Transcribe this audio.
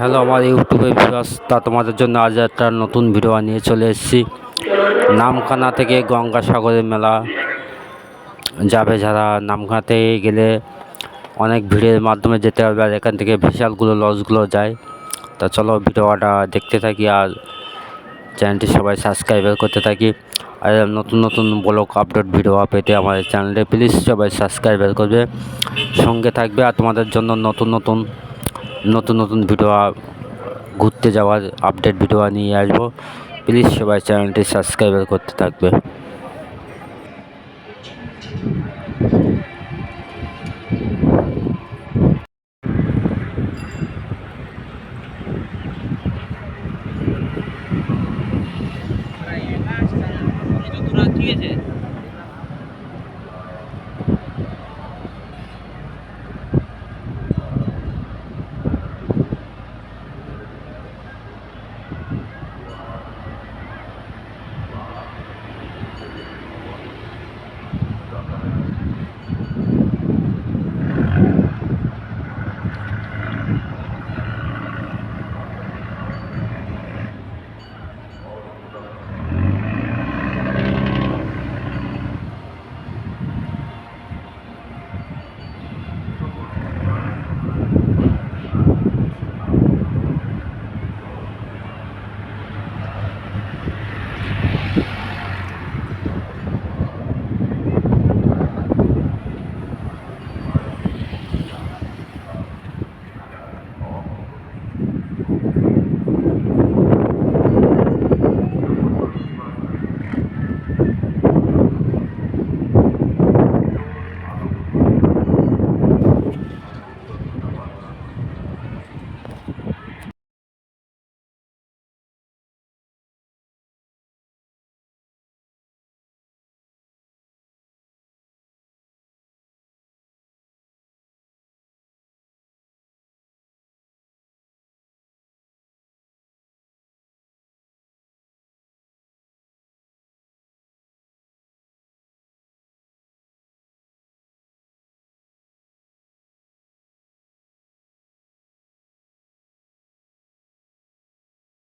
Hello, আমার ইউটিউবে viewers তা তোমাদের জন্য আজ একটা নতুন ভিডিও নিয়ে চলে এসেছি। নামখানা থেকে গঙ্গাসাগরের মেলা যাবে যারা। নামখানাতে গেলে অনেক ভিড়ের মাধ্যমে যেতে হবে আর এখান থেকে বিশালগুলো, লজগুলো যায়। তা চলো ভিডিওটা দেখতে থাকি আর চ্যানেলটি সবাই সাবস্ক্রাইব করতে থাকি। আর নতুন নতুন ব্লগ আপডেট ভিডিও পেতে আমার চ্যানেলটি প্লিজ সবাই সাবস্ক্রাইব করবে। সঙ্গে থাকবে আর তোমাদের জন্য নতুন নতুন নতুন নতুন ভিডিও ঘুরতে যাওয়ার আপডেট ভিডিও নিয়ে আসব। প্লিজ সবাই চ্যানেলটি সাবস্ক্রাইব করতে থাকবে। ঠিক আছে Thank you.